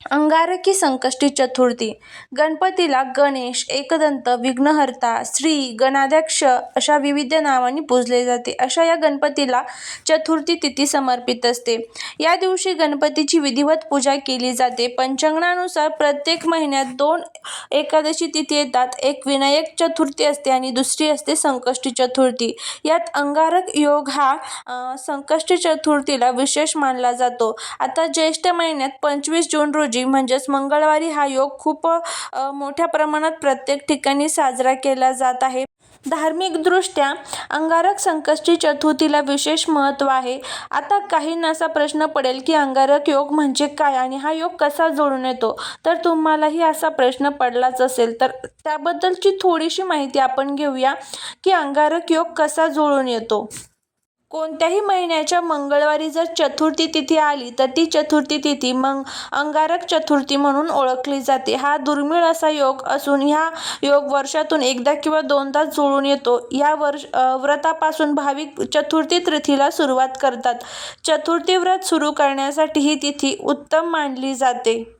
अंगारकी संकष्टी चतुर्थी. गणपतीला गणेश एकदंत विघ्नहर्ता श्री गणाध्यक्ष अशा विविध नावांनी पूजले जाते. अशा या गणपतीला चतुर्थी तिथी समर्पित असते. या दिवशी गणपतीची विधिवत पूजा केली जाते. पंचांगणानुसार प्रत्येक महिन्यात दोन एकादशी तिथी येतात. एक विनायक चतुर्थी असते आणि दुसरी असते संकष्टी चतुर्थी. यात अंगारक योग हा संकष्टी चतुर्थीला विशेष मानला जातो. आता ज्येष्ठ महिन्यात पंचवीस जून रोजी म्हणजेच मंगळवारी हा योग खूप मोठ्या प्रमाणात प्रत्येक ठिकाणी साजरा केला जात आहे. धार्मिकदृष्ट्या अंगारक संकष्टी चतुर्थीला विशेष महत्त्व आहे. आता काहींना असा प्रश्न पडेल की अंगारक योग म्हणजे काय आणि हा योग कसा जोडून येतो? तर तुम्हालाही असा प्रश्न पडलाच असेल. तर त्याबद्दलची थोडीशी माहिती आपण घेऊया की अंगारक योग कसा जुळून येतो? कोणत्याही महिन्याच्या मंगळवारी जर चतुर्थी तिथी आली तर ती चतुर्थी तिथी मग अंगारक चतुर्थी म्हणून ओळखली जाते. हा दुर्मिळ असा योग असून ह्या योग वर्षातून एकदा किंवा दोनदा जुळून येतो. या वर्ष व्रतापासून भाविक चतुर्थी तिथीला सुरुवात करतात. चतुर्थी व्रत सुरू करण्यासाठी ही तिथी उत्तम मानली जाते.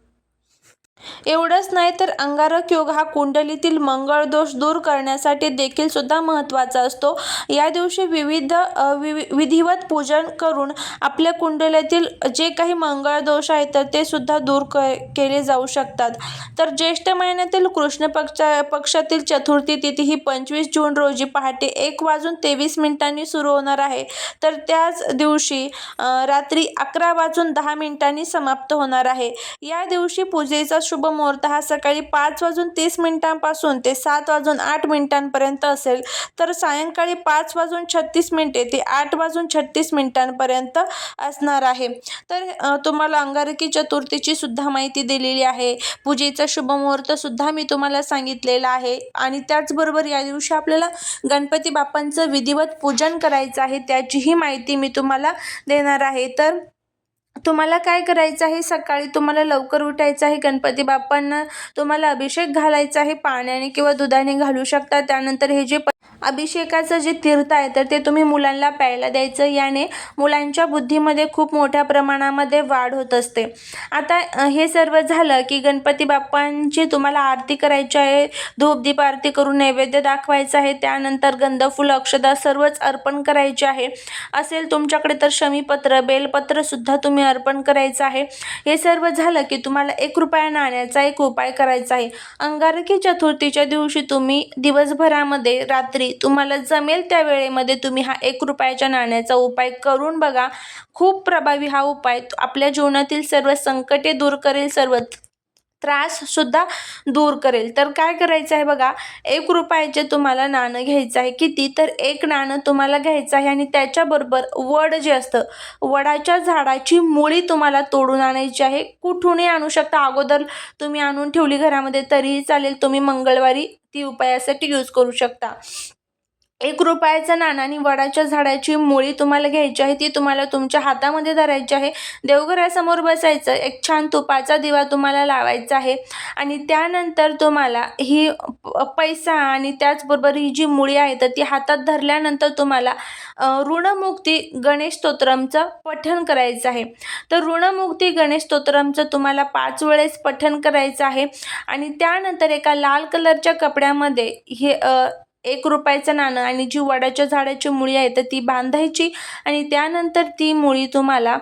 एवढंच नाही तर अंगारक योग हा कुंडलीतील मंगळ दोष दूर करण्यासाठी देखील सुद्धा महत्त्वाचा असतो. या दिवशी विविध विवि विधिवत पूजन करून आपल्या कुंडलीतील जे काही मंगळ दोष आहेत तर ते सुद्धा दूर क केले जाऊ शकतात. तर ज्येष्ठ महिन्यातील कृष्ण पक्ष पक्षातील चतुर्थी तिथी ही पंचवीस जून रोजी पहाटे एक वाजून तेवीस मिनिटांनी सुरू होणार आहे. तर त्याच दिवशी रात्री अकरा वाजून दहा मिनिटांनी समाप्त होणार आहे. या दिवशी पूजेचा शुभ मुहूर्त हा सकाळी पाच वाजून तीस मिनिटांपासून ते सात वाजून आठ मिनिटांपर्यंत असेल. तर सायंकाळी पाच वाजून छत्तीस मिनिटे ते आठ वाजून छत्तीस मिनिटांपर्यंत असणार आहे. तर तुम्हाला अंगारकी चतुर्थीची सुद्धा माहिती दिलेली आहे. पूजेचा शुभ मुहूर्त सुद्धा मी तुम्हाला सांगितलेला आहे. आणि त्याचबरोबर या दिवशी आपल्याला गणपती बाप्पांचं विधिवत पूजन करायचं आहे त्याचीही माहिती मी तुम्हाला देणार आहे. तर तुम्हाला काय करायचं आहे? सकाळी तुम्हाला लवकर उठायचं आहे. गणपती बाप्पांना तुम्हाला अभिषेक घालायचा आहे. पाण्याने किंवा दुधाने घालू शकता. त्यानंतर हे जे प- अभिषेकाचं जे तीर्थ आहे तर ते तुम्ही मुलांना प्यायला द्यायचं. याने मुलांच्या बुद्धीमध्ये खूप मोठ्या प्रमाणामध्ये वाढ होत असते. आता हे सर्व झालं की गणपती बाप्पांची तुम्हाला आरती करायची आहे धूपदीप आरती करून नैवेद्य दाखवायचं आहे त्यानंतर गंधफुलं अक्षदा सर्वच अर्पण करायचे आहे. असेल तुमच्याकडे तर शमीपत्र बेलपत्रसुद्धा तुम्ही अर्पण करायचं आहे. हे सर्व झालं की तुम्हाला एक रुपया नाण्याचा एक उपाय करायचा आहे. अंगारकी चतुर्थीच्या दिवशी तुम्ही दिवसभरामध्ये रात्री तुम्हाला जमेल त्या वेळेमध्ये तुम्ही हा एक रुपयाच्या नाण्याचा उपाय करून बघा. खूप प्रभावी हा उपाय आपल्या जीवनातील सर्व संकटे दूर करेल सर्व त्राससुद्धा दूर करेल. तर काय करायचं आहे बघा एक रुपयाचे तुम्हाला नाणं घ्यायचं आहे किती? तर एक नाणं तुम्हाला घ्यायचं आहे आणि त्याच्याबरोबर वड जे असतं वडाच्या झाडाची मुळी तुम्हाला तोडून आणायची आहे. कुठूनही आणू शकता. अगोदर तुम्ही आणून ठेवली घरामध्ये तरीही चालेल. तुम्ही मंगळवारी ती उपायासाठी यूज करू शकता. एक रुपयाचं नाणं आणि वडाच्या झाडाची मुळी तुम्हाला घ्यायची आहे ती तुम्हाला तुमच्या हातामध्ये धरायची आहे. देवघरासमोर बसायचं एक छान तुपाचा दिवा तुम्हाला लावायचा आहे. आणि त्यानंतर तुम्हाला ही पैसा आणि त्याचबरोबर ही जी मुळी आहे तर ती हातात धरल्यानंतर तुम्हाला ऋणमुक्ती गणेश स्तोत्रमचं पठण करायचं आहे. तर ऋणमुक्ती गणेश स्तोत्रमचं तुम्हाला पाच वेळेस पठण करायचं आहे. आणि त्यानंतर एका लाल कलरच्या कपड्यामध्ये हे एक रुपयाचं नाणं आणि जी वडाच्या झाडाची मुळी आहे तर ती बांधायची आणि त्यानंतर ती मुळी तुम्हाला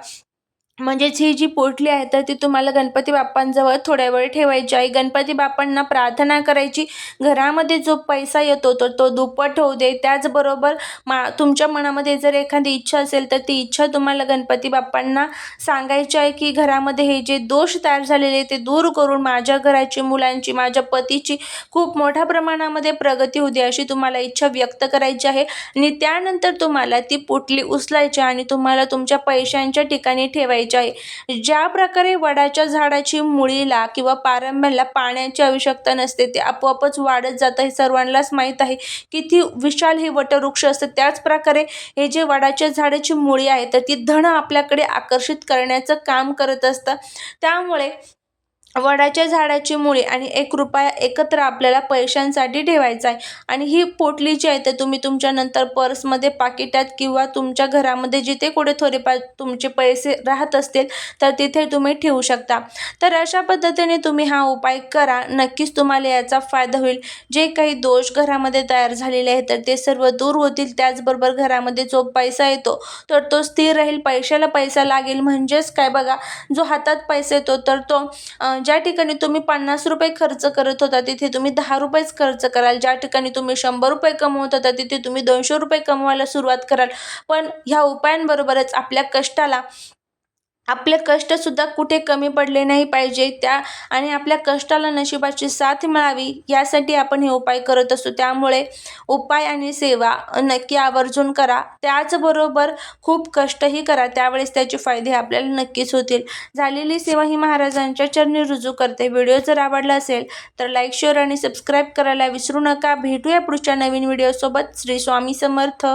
म्हणजेच ही जी पोटली आहे तर ती तुम्हाला गणपती बाप्पांजवळ थोड्या वेळ ठेवायची. आहे गणपती बाप्पांना प्रार्थना करायची. घरामध्ये जो पैसा येतो तर तो दुप्पट होऊ दे. त्याचबरोबर मा तुमच्या मनामध्ये जर एखादी इच्छा असेल तर ती इच्छा तुम्हाला गणपती बाप्पांना सांगायची आहे की घरामध्ये हे जे दोष तयार झालेले ते दूर करून माझ्या घराची मुलांची माझ्या पतीची खूप मोठ्या प्रमाणामध्ये प्रगती होऊ दे अशी तुम्हाला इच्छा व्यक्त करायची आहे. आणि त्यानंतर तुम्हाला ती पोटली उचलायची आणि तुम्हाला तुमच्या पैशांच्या ठिकाणी ठेवायची करायची आहे. ज्या प्रकारे वडाच्या झाडाची मुळीला किंवा पारंब्याला पाण्याची आवश्यकता नसते ते आपोआपच वाढत जातं हे सर्वांनाच माहीत आहे. किती विशाल हे वटवृक्ष असतं त्याच प्रकारे हे जे वडाच्या झाडाची मुळी आहे तर ती धन आपल्याकडे आकर्षित करण्याचं काम करत असतं. त्यामुळे वडाच्या झाडाची मुळी आणि एक रुपया एकत्र आपल्याला पैशांसाठी ठेवायचा आहे. आणि ही पोटली जी आहे ते तुम्ही तुमच्या नंतर पर्समध्ये पाकिटात किंवा तुमच्या घरामध्ये जिथे कुठे थोडेफार तुमचे पैसे राहत असतील तर तिथे तुम्ही ठेवू शकता. तर अशा पद्धतीने तुम्ही हा उपाय करा. नक्कीच तुम्हाला याचा फायदा होईल. जे काही दोष घरामध्ये तयार झालेले आहेत तर ते सर्व दूर होतील. त्याचबरोबर घरामध्ये जो पैसा येतो तर तो स्थिर राहील. पैशाला पैसा लागेल. म्हणजेच काय? बघा जो हातात पैसा येतो तर तो ज्या ठिकाणी तुम्ही पन्नास रुपये खर्च करत होता तिथे तुम्ही दहा रुपयेच खर्च कराल. ज्या ठिकाणी तुम्ही शंभर रुपये कमवत होता तिथे तुम्ही दोनशे रुपये कमवायला सुरुवात कराल. पण ह्या उपायांबरोबरच आपल्या कष्टाला आपले कष्टसुद्धा कुठे कमी पडले नाही पाहिजे त्या आणि आपल्या कष्टाला नशिबाची साथ मिळावी यासाठी आपण हे उपाय करत असतो त्यामुळे उपाय आणि सेवा नक्की आवर्जून करा. त्याचबरोबर खूप कष्टही करा. त्यावेळेस त्याचे फायदे आपल्याला नक्कीच होतील. झालेली सेवा ही महाराजांच्या चरणी रुजू करते. व्हिडिओ जर आवडला असेल तर लाईक शेअर आणि सबस्क्राईब करायला विसरू नका. भेटूया पुढच्या नवीन व्हिडिओसोबत. श्री स्वामी समर्थ.